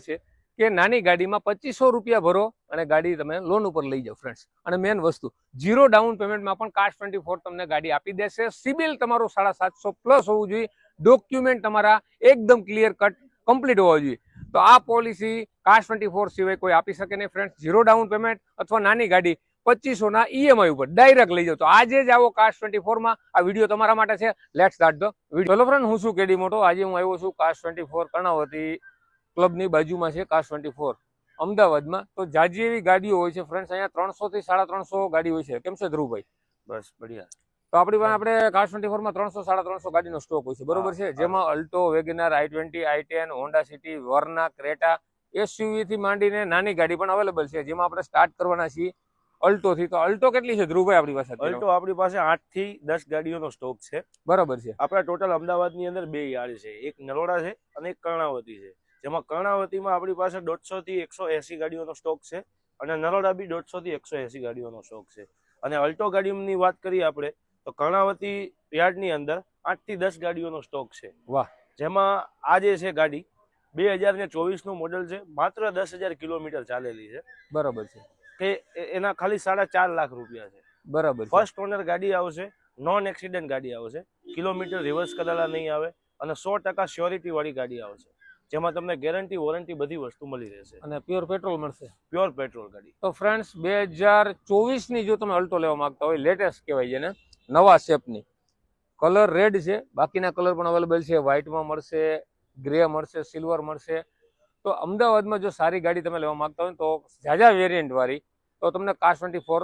છે કે નાની ગાડીમાં પચીસો રૂપિયા ભરો અને ગાડી તમે લોન ઉપર લઈ જાઓ ફ્રેન્ડ્સ અને મેઇન વસ્તુ ઝીરો ડાઉન પેમેન્ટમાં પણ કાશ ટ્વેન્ટી તમને ગાડી આપી દેશે. સિબિલ તમારું સાડા સાતસો પ્લસ હોવું જોઈએ. ડોક્યુમેન્ટ તમારા એકદમ ક્લિયર કટ કમ્પ્લીટ હોવા જોઈએ. તો આ પોલિસી કાશ ટ્વેન્ટી ફોર સિવાય કોઈ આપી શકે નહીં ફ્રેન્ડ્સ ઝીરો ડાઉન પેમેન્ટ અથવા નાની ગાડી પચીસોના ઈએમઆઈ ઉપર ડાયરેક્ટ લઈ જાઓ. તો આજે જ આવો કાશ ટ્વેન્ટી ફોરમાં આ વીડિયો તમારા માટે છે. Let start the video friend હું શું કેડી મોટો? આજે હું આવ્યો છું કાશ ટ્વેન્ટી ફોર કર્ણાવતી ક્લબની બાજુમાં છે કાશ ટ્વેન્ટી ફોર અમદાવાદમાં તો જાજી એવી ગાડીઓ હોય છે ફ્રેન્ડ્સ અહીંયા ત્રણસો થી સાડા ત્રણસો ગાડી હોય છે. કેમ છે ધ્રુવભાઈ? બસ બઢિયા. તો આપણી પાસે આપણે કાશ ટ્વેન્ટી ફોરમાં ત્રણસો સાડા ત્રણસો ગાડીનો સ્ટોક હોય છે. બરોબર છે? જેમાં Alto Wagon R I twenty I ten Honda City Verna Creta SUV થી માંડીને નાની ગાડી પણ અવેલેબલ છે. જેમાં આપણે સ્ટાર્ટ કરવાના છીએ અલ્ટો થી. તો અલ્ટો કેટલી છે ધ્રુવભાઈ આપણી પાસે અલ્ટો આપણી પાસે આઠથી દસ ગાડીઓનો સ્ટોક છે. બરોબર છે. આપણા ટોટલ અમદાવાદની અંદર બે યાર્ડ છે. એક નરોડા છે અને એક કર્ણાવતી છે. જેમાં કર્ણાવતીમાં આપણી પાસે દોઢસો થી એકસો એસી ગાડીઓનો સ્ટોક છે અને નરોડા બી દોઢસો થી એકસો એસી ગાડીઓનો સ્ટોક છે. અને અલ્ટો ગાડીઓની વાત કરીએ આપણે તો કર્ણાવતી યાર્ડની અંદર આઠથી દસ ગાડીઓનો સ્ટોક છે. વાહ. જેમાં આ જે છે ગાડી બે હજાર ને ચોવીસનું મોડેલ છે માત્ર દસ હજાર કિલોમીટર ચાલેલી છે. બરોબર છે. કે એના ખાલી સાડા ચાર લાખ રૂપિયા છે. બરાબર ફર્સ્ટ ઓનર ગાડી આવશે નોન એક્સિડન્ટ ગાડી આવશે કિલોમીટર રિવર્સ કરેલા નહીં આવે અને સો ટકા શ્યોરિટી વાળી ગાડી આવશે. જેમાં તમને ગેરંટી વોરંટી બધી વસ્તુ મળી રહેશે. અને પ્યોર પેટ્રોલ મળશે. પ્યોર પેટ્રોલ ગાડી. તો ફ્રેન્ડ્સ બે હજાર ચોવીસની જો તમે અલ્ટો લેવા માંગતા હોય લેટેસ્ટ કહેવાય છે ને નવા શેપની. કલર રેડ છે બાકીના કલર પણ અવેલેબલ છે. વ્હાઇટમાં મળશે ગ્રે મળશે સિલ્વર મળશે. તો અમદાવાદમાં જો સારી ગાડી તમે લેવા માંગતા હોય તો ઝાઝા વેરિયન્ટ વાળી તો તમને કાર ટ્વેન્ટી ફોર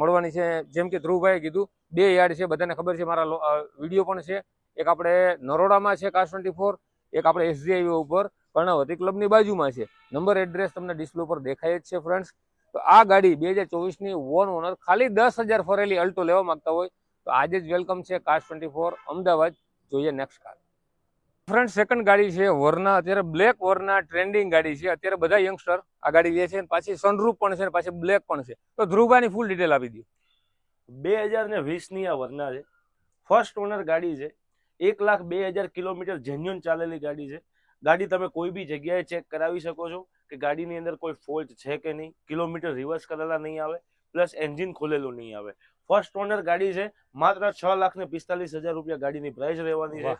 મળવાની છે. જેમ કે ધ્રુવભાઈએ કીધું બે યાર્ડ છે. બધાને ખબર છે મારા વીડિયો પણ છે. એક આપણે નરોડામાં છે કાર ટ્વેન્ટી ફોર એક આપણે એસજીઆઈ ઉપર કર્ણાવતી ક્લબની બાજુમાં છે. નંબર એડ્રેસ તમને ડિસ્પ્લે ઉપર દેખાય જ છે ફ્રેન્ડ્સ તો આ ગાડી બે હજાર ચોવીસની વોન ઓનર ખાલી દસ હજાર ફરેલી અલ્ટો લેવા માંગતા હોય તો આજે જ વેલકમ છે કાર ટ્વેન્ટી ફોર અમદાવાદ. જોઈએ નેક્સ્ટ કાર ફ્રેન્ડ સેકન્ડ ગાડી છે વરના અત્યારે બ્લેક વરના ટ્રેન્ડિંગ ગાડી છે. અત્યારે બધા યંગસ્ટર આ ગાડી લે છે પાછી સનરૂફ પણ છે પાછી બ્લેક પણ છે. તો ધ્રુવભાઈની ફૂલ ડિટેલ આપી દઉં બે હજાર ને વીસની આ વરના છે. ફર્સ્ટ ઓનર ગાડી છે. એક લાખ બે હજાર કિલોમીટર જેન્યુન ચાલેલી ગાડી છે. ગાડી તમે કોઈ બી જગ્યાએ ચેક કરાવી શકો છો કે ગાડીની અંદર કોઈ ફોલ્ટ છે કે નહીં. કિલોમીટર રિવર્સ કરેલા નહીં આવે પ્લસ એન્જિન ખોલેલું નહીં આવે. ફર્સ્ટ ઓનર ગાડી છે માત્ર છ લાખ ને પિસ્તાલીસ હજાર રૂપિયા ગાડીની પ્રાઇસ રહેવાની છે.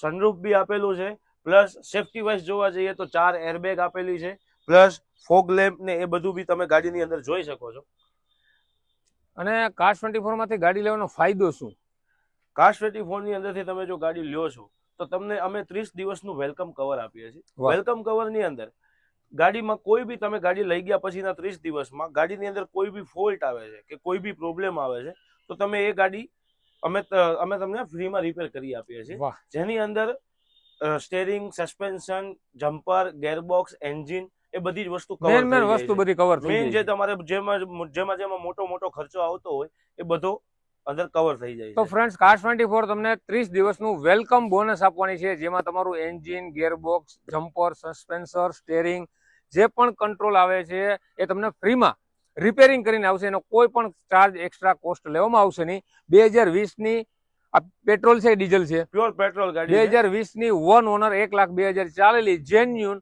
સનરૂફ બી આપેલું છે પ્લસ સેફટી વાઇઝ જોવા જઈએ તો ચાર એરબેગ આપેલી છે પ્લસ ફોગ લેમ્પ ને એ બધું બી તમે ગાડીની અંદર જોઈ શકો છો. અને કાર ટ્વેન્ટી ફોરમાંથી ગાડી લેવાનો ફાયદો શું? કાર ટ્વેન્ટી ફોરની અંદરથી તમે જો ગાડી લ્યો છો તો તમને અમે ત્રીસ દિવસનું વેલકમ કવર આપીએ છીએ. વેલકમ કવરની અંદર ગાડીમાં કોઈ બી તમે ગાડી લઈ ગયા પછીના ત્રીસ દિવસમાં ગાડીની અંદર કોઈ બી ફોલ્ટ આવે છે કે કોઈ બી પ્રોબ્લેમ આવે છે તો તમે એ ગાડી અમે અમે તમને ફ્રીમાં રિપેર કરી આપીએ છીએ. જેની અંદર steering suspension jumper gearbox engine એ બધી જ વસ્તુ કવર મેન વસ્તુ બધી કવર મેન જે તમારે જેમાં જેમાં જેમાં મોટો મોટો ખર્ચો આવતો હોય એ બધો અંદર કવર થઈ જાય તો ફ્રેન્ડ્સ કાર ટ્વેન્ટી ફોર તમને ત્રીસ દિવસનું વેલકમ બોનસ આપવાની છે જેમાં તમારું engine gearbox jumper suspension steering જે પણ કંટ્રોલ આવે છે એ તમને ફ્રીમાં રિપેરિંગ કરીને આવશે. એનો કોઈ પણ ચાર્જ એક્સ્ટ્રા કોસ્ટ લેવામાં આવશે નહીં. બે હજાર વીસની આ પેટ્રોલ છે ડીઝલ છે. પ્યોર પેટ્રોલ ગાડી બે હજાર વીસની વન ઓનર એક લાખ બે હજાર ચાલેલી જેન્યુન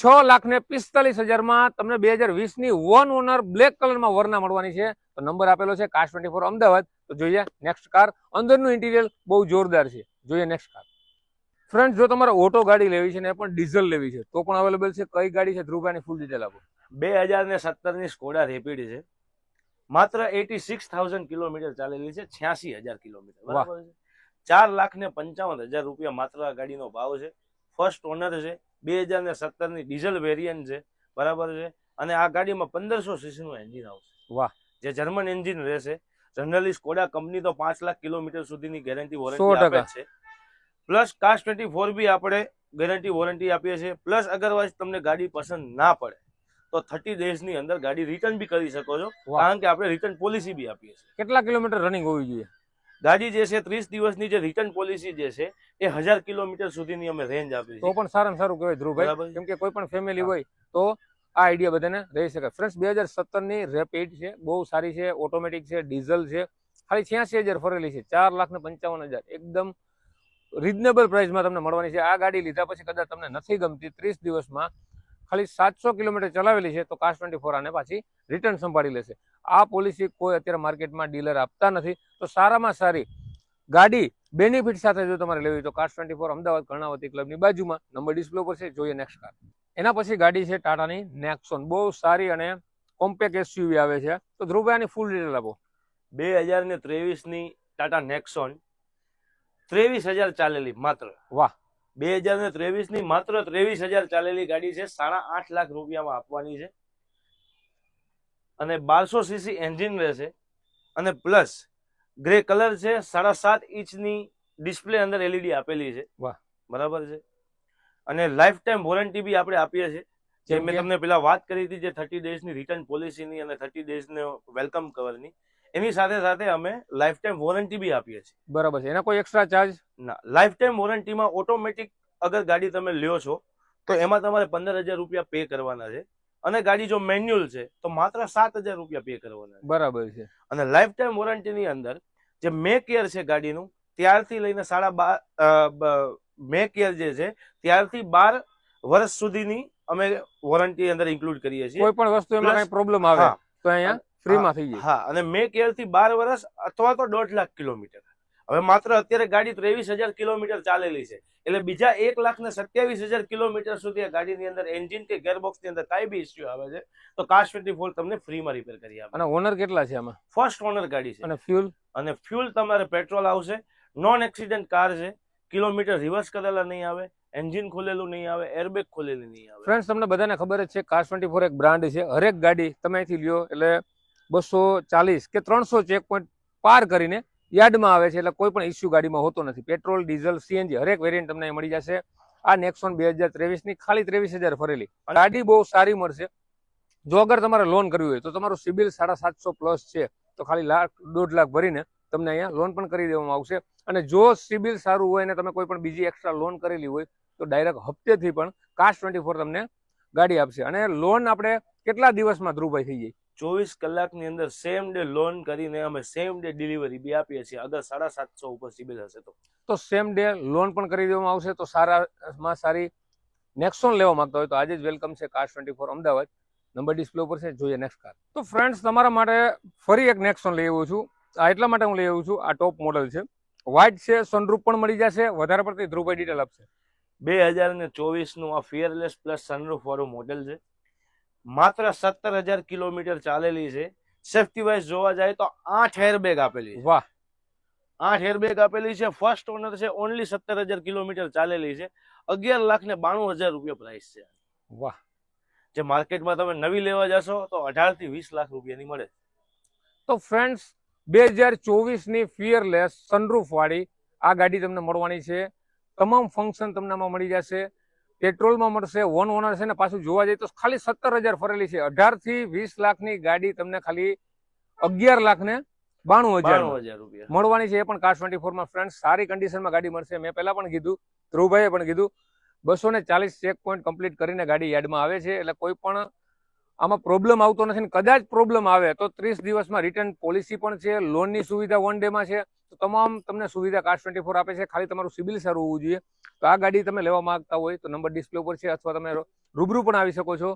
છ લાખ ને પિસ્તાલીસ હજારમાં તમને બે હજાર વીસની વન ઓનર બ્લેક કલરમાં વરના મળવાની છે. તો નંબર આપેલો છે કાશ ટ્વેન્ટી ફોર અમદાવાદ. તો જોઈએ નેક્સ્ટ કાર અંદરનું ઇન્ટિરિયર બહુ જોરદાર છે. જોઈએ નેક્સ્ટ કાર ફ્રેન્ડ જો તમારે ઓટો ગાડી લેવી છે ને પણ ડીઝલ લેવી છે તો પણ અવેલેબલ છે. કઈ ગાડી છે? ધ્રુવભાઈની ફૂલ ડિટેલ આપો. બે હજાર ને સત્તરની સ્કોડા રેપિડ છે. માત્ર એટી સિક્સ થાઉઝન્ડ કિલોમીટર ચાલેલી છે છ્યાસી હજાર કિલોમીટર. બરાબર છે? ચાર લાખ ને પંચાવન હજાર રૂપિયા માત્ર આ ગાડીનો ભાવ છે. ફર્સ્ટ ઓનર છે. બે હજાર ને સત્તરની ડીઝલ વેરિયન્ટ છે બરાબર છે? અને આ ગાડીમાં પંદરસો સીસી નું એન્જિન આવશે. વાહ. જે જર્મન એન્જિન રહેશે. જનરલી સ્કોડા કંપની તો પાંચ લાખ કિલોમીટર સુધીની ગેરંટી વોરંટી આપે છે. પ્લસ કાસ્ટ ટ્વેન્ટી ફોર બી આપણે ગેરંટી વોરંટી આપીએ છીએ. પ્લસ અગરવાઇઝ તમને ગાડી પસંદ ના પડે તો થર્ટી ડેઝની અંદર ગાડી રિટર્ન બી કરી શકો છો. કારણ કે આપણે રિટર્ન પોલિસી બી આપીએ છીએ. કેટલા કિલોમીટર રનિંગ હોવી જોઈએ? ગાડી જે છે ત્રીસ દિવસની જે રિટર્ન પોલિસી જે છે એ હજાર કિલોમીટર સુધીની અમે રેન્જ આપી તો પણ સારામાં સારું કહેવાય ધ્રુવભાઈ કેમ કે કોઈ પણ ફેમિલી હોય તો આ આઈડિયા બધાને રહી શકે. ફ્રેન્ડ્સ બે હજાર સત્તરની રેપિડ છે બહુ સારી છે ઓટોમેટિક છે ડીઝલ છે. ખાલી છ્યાસી હજાર ફરેલી છે ચાર લાખ ને પંચાવન હજાર. એકદમ રિઝનેબલ પ્રાઇસમાં તમને મળવાની છે. આ ગાડી લીધા પછી કદાચ તમને નથી ગમતી. ત્રીસ દિવસમાં ખાલી સાતસો કિલોમીટર ચલાવેલી છે તો કાસ ટ્વેન્ટી ફોર આને પાછી રિટર્ન સંભાળી લેશે. આ પોલિસી કોઈ અત્યારે માર્કેટમાં ડીલર આપતા નથી. તો સારામાં સારી ગાડી બેનિફિટ સાથે જો તમારે લેવી હોય તો Cars twenty four Ahmedabad Karnavati ક્લબની બાજુમાં નંબર ડિસ્પ્લે પર છે જોઈએ નેક્સ્ટ કાર એના પછી ગાડી છે ટાટાની નેક્સોન બહુ સારી અને કોમ્પેક્ટ એસયુવી આવે છે. તો ધ્રુવભાઈ ફૂલ ડિટેલ આપો. બે હજાર ને ત્રેવીસની ટાટા નેક્સોન ત્રેવીસ હજાર ચાલેલી માત્ર. વાહ. બે હજાર ને ત્રેવીસની માત્ર ત્રેવીસ હજાર ચાલેલી ગાડી છે. સાડા આઠ લાખ રૂપિયામાં આપવાની છે. અને બારસો સીસી એન્જિન રહેશે. અને પ્લસ ગ્રે કલર છે. સાડા સાત ઇંચની ડિસ્પ્લે અંદર એલઈડી આપેલી છે. વાહ. બરાબર છે. અને લાઈફ ટાઈમ વોરંટી બી આપણે આપીએ છીએ. જે મેં તમને પેલા વાત કરી હતી જે થર્ટી ડેઝની રિટર્ન પોલિસીની અને થર્ટી ડેઝનો વેલકમ કવરની. એની સાથે સાથે અમે લાઈફ ટાઈમ વોરંટી બી આપીએ છીએ. બરાબર છે. એના કોઈ એક્સ્ટ્રા ચાર્જ ના લાઈફ ટાઈમ વોરંટીમાં ઓટોમેટિક અગર ગાડી તમે લ્યો છો તો એમાં તમારે પંદર હજાર રૂપિયા પે કરવાના છે. અને ગાડી જો મેન્યુઅલ છે તો માત્ર સાત હજાર રૂપિયા પે કરવાના છે. બરાબર છે. અને લાઈફ ટાઈમ વોરંટીની અંદર જે મે કેર છે ગાડીનું ત્યારથી લઈને સાડા બાર મે કેર જે છે ત્યારથી બાર વર્ષ સુધીની અમે વોરંટી અંદર ઇન્ક્લુડ કરીએ છીએ. કોઈ પણ વસ્તુ એમાં કઈ પ્રોબ્લેમ આવે તો અહીંયા? ફ્રીમાં થઈ જાય. હા અને મેં કેરથી બાર વર્ષ અથવા તો દોઢ લાખ કિલોમીટર. હવે માત્ર અત્યારે ગાડી ત્રેવીસ હજાર કિલોમીટર ચાલેલી છે. એટલે બીજા એક લાખ ને સત્યાવીસ હજાર કિલોમીટર સુધી આ ગાડીની અંદર એન્જિન કે ગેરબોક્સની અંદર કાંઈ બી ઇસ્યુ આવે છે તો કાશ ટ્વેન્ટી ફોર તમને ફ્રીમાં રિપેર કરી આપે. અને ઓનર કેટલા છે આમાં? ફર્સ્ટ ઓનર ગાડી છે. અને ફ્યુલ અને ફ્યુલ તમારે પેટ્રોલ આવશે નોન એક્સિડન્ટ કાર છે કિલોમીટર રિવર્સ કરેલા નહીં આવે એન્જિન ખોલેલું નહીં આવે એરબેગ ખોલેલી નહીં આવે. ફ્રેન્ડ્સ તમને બધાને ખબર જ છે કાસ્ટ ટ્વેન્ટી ફોર એક બ્રાન્ડ છે. હરેક ગાડી તમે અહીંથી લ્યો એટલે બસો ચાલીસ કે ત્રણસો ચેક પોઈન્ટ પાર કરીને યાર્ડમાં આવે છે એટલે કોઈ પણ ઇસ્યુ ગાડીમાં હોતો નથી. પેટ્રોલ, ડીઝલ સીએનજી હરેક વેરિયન્ટ તમને મળી જશે. આ નેક્સોન બે હજાર ત્રેવીસની ખાલી ત્રેવીસ હજાર ફરેલી. ગાડી બહુ સારી મળશે. જો અગર તમારે લોન કરવી હોય તો તમારું સિબિલ સાડા સાતસો પ્લસ છે તો ખાલી લાખ, દોઢ લાખ ભરીને તમને અહીંયા લોન પણ કરી દેવામાં આવશે. અને જો સિબિલ સારું હોય અને તમે કોઈ પણ બીજી એક્સ્ટ્રા લોન કરેલી હોય તો ડાયરેક્ટ હપ્તેથી પણ કાશ ટ્વેન્ટી તમને ગાડી આપશે. અને લોન આપણે કેટલા દિવસમાં ધ્રુવભાઈ થઈ જાય? ચોવીસ કલાકની અંદર સેમ ડે લોન કરીને અમે સેમ ડે ડિલિવરી બી આપીએ છીએ. અગર સાડા સાતસો ઉપર સિબિલ હશે તો. તો સેમ ડે લોન પણ કરી દેવામાં આવશે તો સારામાં સારી નેક્સોન લેવા માંગતા હોય તો આજે જ વેલકમ છે car twenty four Ahmedabad. Number display ઉપર છે. જોઈએ નેક્સ્ટ કાર તો ફ્રેન્ડ્સ તમારા માટે ફરી એક નેક્સોન લઈ આવ્યો છું. આ એટલા માટે હું લઈ આવ્યો છું. આ ટોપ મોડલ છે. વ્હાઇટ છે. સનરૂફ પણ મળી જશે. વધારે પડતી ધ્રુવભાઈ ડિટેલ આપશે. બે હજાર ને ચોવીસનું આ ફિયરલેસ પ્લસ સનરૂફ વાળું મોડેલ છે. માત્ર સત્તર હજાર કિલોમીટર ચાલેલી છે. સેફટી વાઇઝ જોવા જાય તો આઠ એરબેગ આપેલી છે. વાહ. આઠ એરબેગ આપેલી છે. ફર્સ્ટ ઓનર છે ઓનલી સત્તર હજાર કિલોમીટર ચાલેલી છે. અગિયાર લાખ ને બાણું હજાર રૂપિયા પ્રાઇસ છે. વાહ. જે માર્કેટમાં તમે નવી લેવા જશો તો અઢારથી વીસ લાખ રૂપિયાની મળે. તો ફ્રેન્ડ્સ બે હજાર ચોવીસની ફિયરલેસ સનરૂફ વાળી આ ગાડી તમને મળવાની છે. તમામ ફંક્શન તમને આમાં મળી જશે. પેટ્રોલમાં મળશે વન ઓનર છે ને પાછું જોવા જઈએ તો ખાલી સત્તર હજાર ફરેલી છે. અઢારથી વીસ લાખની ગાડી તમને ખાલી અગિયાર લાખ ને બાણું હજાર હજાર રૂપિયા. મળવાની છે. એ પણ કાર ટ્વેન્ટી ફોરમાં ફ્રેન્ડ સારી કન્ડિશનમાં ગાડી મળશે. મેં પહેલા પણ કીધું ધ્રુવભાઈએ પણ કીધું બસો ને ચાલીસ ચેક પોઈન્ટ કમ્પ્લીટ કરીને ગાડી યાર્ડમાં આવે છે. એટલે કોઈ પણ આમાં પ્રોબ્લેમ આવતો નથી ને કદાચ પ્રોબ્લેમ આવે તો ત્રીસ દિવસમાં રિટર્ન પોલિસી પણ છે લોનની સુવિધા વન ડેમાં છે. તો તમામ તમને સુવિધા કાર ટ્વેન્ટી ફોર આપે છે. ખાલી તમારું સિબિલ સારું હોવું જોઈએ. તો આ ગાડી તમે લેવા માંગતા હોય તો નંબર ડિસ્પ્લે ઉપર છે અથવા તમે રૂબરૂ પણ આવી શકો છો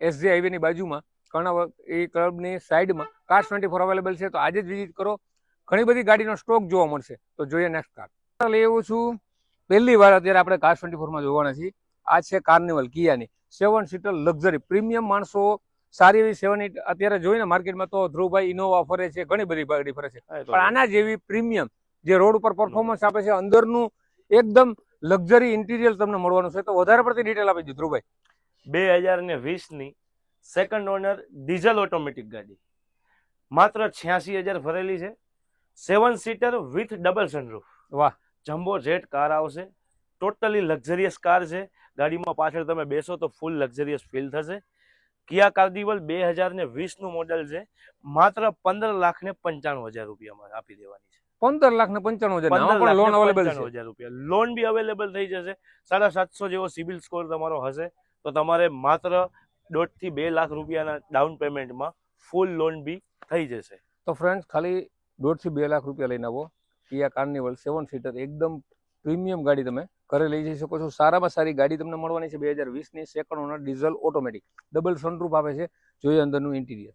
એસજી હાઈવેની બાજુમાં. કર્ણાવર એ ક્લબની સાઈડમાં કાર ટ્વેન્ટી ફોર અવેલેબલ છે. તો આજે જ વિઝિટ કરો. ઘણી બધી ગાડીનો સ્ટોક જોવા મળશે. તો જોઈએ નેક્સ્ટ કાર લઈ છું. પહેલી વાર અત્યારે આપણે કાર ટ્વેન્ટી ફોરમાં જોવાના છીએ. આ છે કાર્નિવલ કિયાની. સેવન સીટર લક્ઝરી પ્રીમિયમ માણસો સારી એવી સેવન અત્યારે જોઈને માર્કેટમાં તો ધ્રુવભાઈ ઇનોવા ફરે છે ઘણી બધી ગાડી ફરે છે. પણ આના જેવી પ્રીમિયમ જે રોડ ઉપર પરફોર્મન્સ આપે છે અંદરનું એકદમ લક્ઝરી ઇન્ટિરિયર તમને મળવાનું છે. તો વધારે પડતી ડિટેલ આપી દીધું ધ્રુવભાઈ. બે હજાર ને વીસની સેકન્ડ ઓનર ડીઝલ ઓટોમેટિક ગાડી. માત્ર છ્યાસી હજાર ભરેલી છે. Seven seater with double sunroof વાહ. જમ્બો જેટ કાર આવશે. ટોટલી લક્ઝરિયસ કાર છે. ગાડીમાં પાછળ તમે બેસો તો ફૂલ લક્ઝરિયસ ફીલ થશે. કિયા કાર્દિવલ બે હજાર ને વીસનું મોડલ મોડેલ છે. માત્ર પંદર લાખ ને પંચાણું હજાર રૂપિયામાં આપી દેવાની છે. પંદર લાખ ને પંચાણું હજાર લોન અવેલેબલ હજાર રૂપિયા. લોન બી અવેલેબલ થઈ જશે. સાડા સાતસો જેવો સિબિલ સ્કોર તમારો હશે તો તમારે માત્ર દોઢથી બે લાખ રૂપિયાના ડાઉન પેમેન્ટમાં ફૂલ લોન બી થઈ જશે. તો ફ્રેન્ડ ખાલી દોઢથી બે લાખ રૂપિયા લઈને આવો. કિયા કાર્નિવલ સેવન સીટર એકદમ પ્રીમિયમ ગાડી તમે ઘરે લઈ જઈ શકો છો. સારામાં સારી ગાડી તમને મળવાની છે. બે હજાર વીસની second owner diesel automatic double sunroof આપે છે. જોઈએ અંદરનું ઇન્ટિરિયર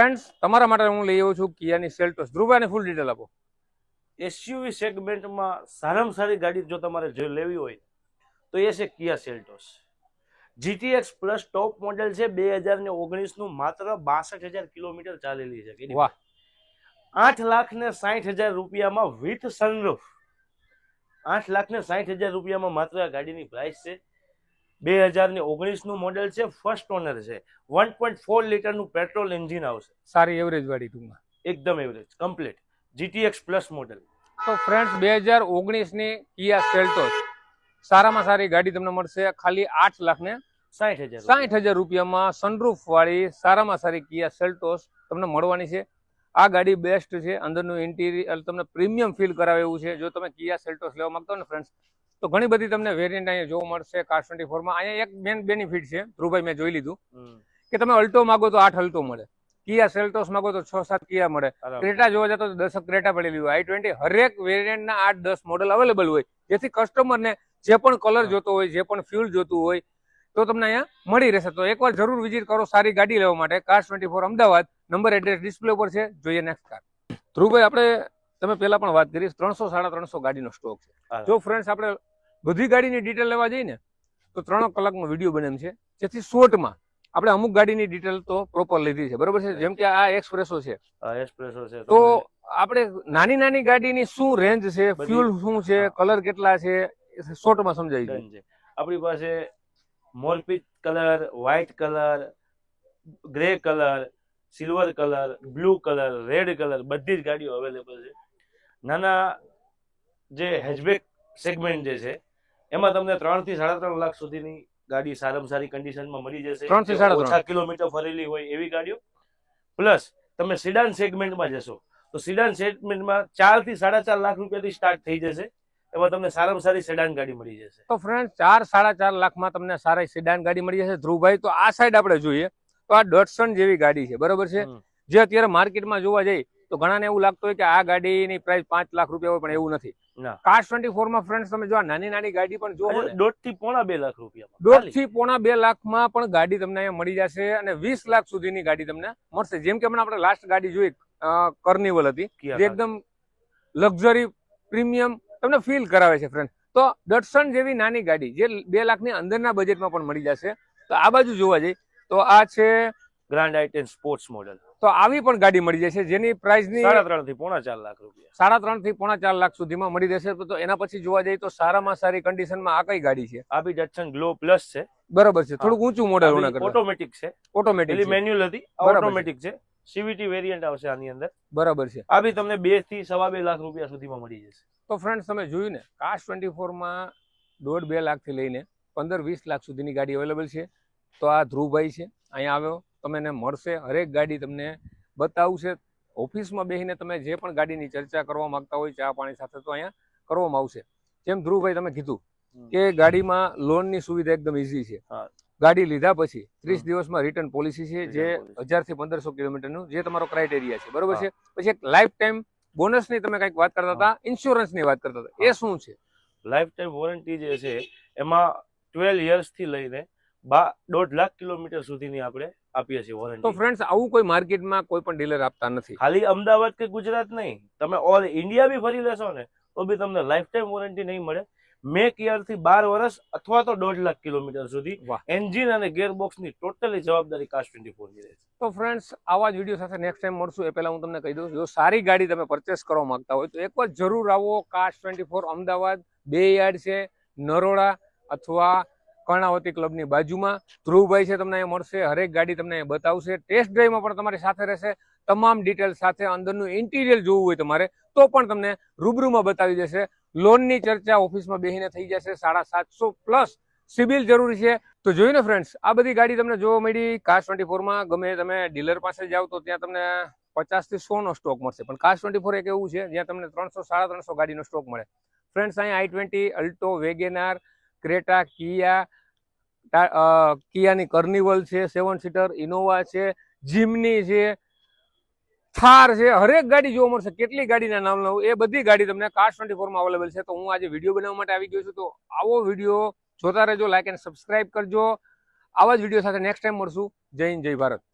ફ્રેન્ડ્સ તમારા માટે હું લઈ આવ્યો છું કિયાની સેલ્ટોસ ધ્રુવાને ફૂલ ડિટેલ આપો. એસયુવી સેગમેન્ટમાં સારામાં સારી ગાડી જો તમારે જે લેવી હોય તો એ છે Kia Seltos GTX plus top model છે બે હજાર ને ઓગણીસનું માત્ર બાસઠ હજાર કિલોમીટર ચાલેલી છે? વાહ. આઠ લાખ ને સાઠ હજાર રૂપિયામાં વિથ સનરૂફ આઠ લાખ ને સાઠ હજાર રૂપિયામાં માત્ર આ ગાડીની પ્રાઇસ છે. બે હજાર ને ઓગણીસનું મોડેલ છે ફર્સ્ટ ઓનર છે. વન પોઈન્ટ ફોર લીટરનું પેટ્રોલ એન્જિન આવશે. સારી એવરેજ વાળી ટૂંકમાં. એકદમ average complete GTX plus model તો ફ્રેન્ડ્સ બે હજાર ઓગણીસની કિયા સેલ્ટોસ સારામાં સારી ગાડી તમને મળશે. ખાલી આઠ લાખ ને સાઠ હજાર સાઠ હજાર રૂપિયામાં સનરૂફ વાળી સારામાં સારી કિયા સેલ્ટોસ તમને મળવાની છે. આ ગાડી બેસ્ટ છે. અંદરનું ઇન્ટિરિયર તમને પ્રીમિયમ ફીલ કરાવે એવું છે. જો તમે કિયા સેલ્ટોસ લેવા માંગતો હો ને ફ્રેન્ડ્સ તો ઘણી બધી તમને વેરિયન્ટ અહીંયા જોવા મળશે. કાર ટ્વેન્ટી ફોરમાં અહીંયા એક મેન બેનિફિટ છે ધ્રુવભાઈ મેં જોઈ લીધું કે તમે અલ્ટો માગો તો આઠ અલ્ટો મળે. કિયા સેલ્ટોસ માગો તો છ સાત કિયા મળે. ક્રેટા જોવા જતો દસ ક્રેટા પડેલી હોય. આઈ ટ્વેન્ટી હરેક વેરિયન્ટના આઠ દસ મોડલ અવેલેબલ હોય. જેથી કસ્ટમરને જે પણ કલર જોતો હોય જે પણ ફ્યુલ જોતું હોય તો તમને અહીંયા મળી રહેશે. તો એકવાર જરૂર વિઝિટ કરો સારી ગાડી લેવા માટે. Car twenty four Ahmedabad. Number address display ઉપર છે. જોઈએ નેક્સ્ટ કાર ધ્રુવભાઈ આપણે તમે પહેલા પણ વાત કરી ત્રણસો સાડા ત્રણસો ગાડીનો સ્ટોક છે. જો ફ્રેન્ડ્સ આપણે બધી ગાડીની ડિટેલ લેવા જઈએ ને તો ત્રણ કલાકનો વીડિયો બને છે. જેથી શોર્ટમાં આપણે અમુક ગાડીની ડિટેલ તો પ્રોપર લીધી છે. બરોબર છે? જેમ કે આ એક્સપ્રેસો છે. તો આપણે નાની નાની ગાડીની શું રેન્જ છે ફ્યુલ શું છે કલર કેટલા છે શોર્ટમાં સમજાવી છે. આપણી પાસે મોરપીચ colour white colour grey colour silver colour blue colour red colour બધી જ ગાડીઓ અવેલેબલ છે. નાના જે હેચબેક સેગમેન્ટ જે છે એમાં તમને ત્રણથી સાડા ત્રણ લાખ સુધીની ગાડી સારામાં સારી કન્ડિશનમાં મળી જશે. ત્રણથી સાડા ઓછા કિલોમીટર ફરેલી હોય એવી ગાડીઓ. પ્લસ તમે સિડાન સેગમેન્ટમાં જશો. તો સિડાન સેગમેન્ટમાં ચારથી સાડા ચાર લાખ રૂપિયાથી સ્ટાર્ટ થઈ જશે. એમાં તમને સારામાં સારી સેડાન ગાડી મળી જશે. તો ફ્રેન્ડ ચાર સાડા ચાર લાખમાં તમને સારા સિડાન ગાડી મળી જશે. ધ્રુવભાઈ તો આ સાઈડ આપણે જોઈએ. તો આ ડોટસન જેવી ગાડી છે. બરોબર છે? જે અત્યારે માર્કેટમાં જોવા જઈએ તો ઘણાને એવું લાગતું હોય કે આ ગાડીની પ્રાઇસ પાંચ લાખ રૂપિયા હોય પણ એવું નથી. કાર ટ્વેન્ટી ફોરમાં ફ્રેન્ડ તમે જો નાની નાની ગાડી પણ જોવો દોઢથી પોણા બે લાખ રૂપિયા દોઢથી પોણા બે લાખમાં પણ ગાડી તમને અહીંયા મળી જશે અને વીસ લાખ સુધીની ગાડી તમને મળશે. જેમ કે હમણાં આપણે લાસ્ટ ગાડી જોઈ કર્નિવલ હતી જે એકદમ લક્ઝરી પ્રીમિયમ તમને ફીલ કરાવે છે ફ્રેન્ડ તો દર્શન જેવી નાની ગાડી જે બે લાખની અંદરના બજેટમાં પણ મળી જશે. તો આ બાજુ જોવા જઈએ. તો આ છે ગ્રાન્ડ આઈટેન સ્પોર્ટ્સ મોડેલ તો આવી પણ ગાડી મળી જશે જેની પ્રાઇસની સાડા ત્રણથી પોણા ચાર લાખ રૂપિયા. સાડા ત્રણથી પોણા ચાર લાખ સુધીમાં મળી જશે. તો એના પછી જોવા જઈએ તો સારામાં સારી કન્ડિશનમાં આ કઈ ગાડી છે? આ બી ડટસન ગ્લો પ્લસ છે. બરોબર છે. થોડુંક ઊંચું મોડેલ ઓટોમેટિક છે. ઓટોમેટિક મેન્યુઅલ હતી. ઓટોમેટિક છે. સીવીટી વેરિયન્ટ આવશે આની અંદર. બરાબર છે. આ બી તમને બેથી સવા બે લાખ રૂપિયા સુધીમાં મળી જશે. તો ફ્રેન્ડ્સ તમે જોયું ને કાશ ટ્વેન્ટી ફોરમાં દોઢ બે લાખથી લઈને પંદર વીસ લાખ સુધીની ગાડી અવેલેબલ છે. તો આ ધ્રુવભાઈ છે અહીંયા આવ્યો. તમને મળશે. હરેક ગાડી તમને બતાવશે. ઓફિસમાં બેસીને તમે જે પણ ગાડીની ચર્ચા કરવા માંગતા હોય ચા પાણી સાથે તો અહીંયા કરવામાં આવશે. જેમ ધ્રુવભાઈ તમે કીધું કે ગાડીમાં લોનની સુવિધા એકદમ ઇઝી છે. ગાડી લીધા પછી ત્રીસ દિવસમાં રિટર્ન પોલિસી છે જે હજારથી પંદરસો કિલોમીટરનું જે તમારો ક્રાઇટેરિયા છે. બરોબર છે? પછી એક લાઈફ ટાઈમ બોનસની તમે કંઈક વાત કરતા હતા ઇન્સ્યોરન્સની વાત કરતા હતા. એ શું છે? લાઈફ ટાઈમ વોરંટી જે છે એમાં ટ્વેલ્વ યર્સથી લઈને બા દોઢ લાખ કિલોમીટર સુધીની આપણે આપીએ છીએ તો ફ્રેન્ડ્સ આવું કોઈ માર્કેટમાં કોઈ પણ ડીલર આપતા નથી. ખાલી અમદાવાદ કે ગુજરાત નહીં તમે ઓલ ઇન્ડિયા બી ફરી લેશો ને તો બી તમને લાઈફ ટાઈમ વોરંટી નહીં મળે. મેક યરથી બાર વર્ષ અથવા તો દોઢ લાખ કિલોમીટર સુધી. એન્જિન અને ગેરબોક્સની ટોટલી જવાબદારી કાસ્ટ ટ્વેન્ટી ફોરની રહેશે. તો ફ્રેન્ડ્સ આવા જ વીડિયો સાથે નેક્સ્ટ ટાઈમ મળશું. એ પહેલા હું તમને કહી દઉં જો સારી ગાડી તમે પરચેસ કરવા માંગતા હોય તો એકવાર જરૂર આવો કાસ્ટ ટ્વેન્ટી ફોર અમદાવાદ. બે યાર્ડ છે નરોડા અથવા કર્ણાવતી ક્લબની બાજુમાં. ધ્રુવભાઈ છે તમને અહીંયા મળશે. હરેક ગાડી તમને અહીંયા બતાવશે. ટેસ્ટ ડ્રાઈવમાં પણ તમારી સાથે રહેશે. તમામ ડિટેલ સાથે અંદરનું ઇન્ટિરિયર જોવું હોય તમારે, તો પણ તમને રૂબરૂમાં બતાવી દેશે. લોનની ચર્ચા ઓફિસમાં બેસીને થઈ જશે. સાડા સાતસો પ્લસ સિબિલ જરૂરી છે. તો જોયું ને ફ્રેન્ડ્સ આ બધી ગાડી તમને જોવા મળી. કાર ટ્વેન્ટી ફોરમાં ગમે તમે ડીલર પાસે જાઓ તો ત્યાં તમને પચાસથી સોનો સ્ટોક મળશે. પણ કાસ ટ્વેન્ટી ફોર એક એવું છે, જ્યાં તમને ત્રણસો, સાડા ત્રણસો ગાડીનો સ્ટોક મળે. ફ્રેન્ડ્સ અહીંયા I twenty Alto Wagon R Creta Kia કિયાની કર્નિવલ છે સેવન સીટર ઇનોવા છે, જીમની છે, થાર છે, હરેક ગાડી જોવા મળશે. કેટલી ગાડીના નામ લઉં? એ બધી ગાડી તમને કાર્સ ટ્વેન્ટી ફોરમાં અવેલેબલ છે. તો હું આજે વીડિયો બનાવવા માટે આવી ગયો છું. તો આવો વીડિયો જોતા રહેજો લાઇક એન્ડ સબસ્ક્રાઇબ કરજો. આવા જ વીડિયો સાથે નેક્સ્ટ ટાઈમ મળશું. જય હિન્દ, જય ભારત.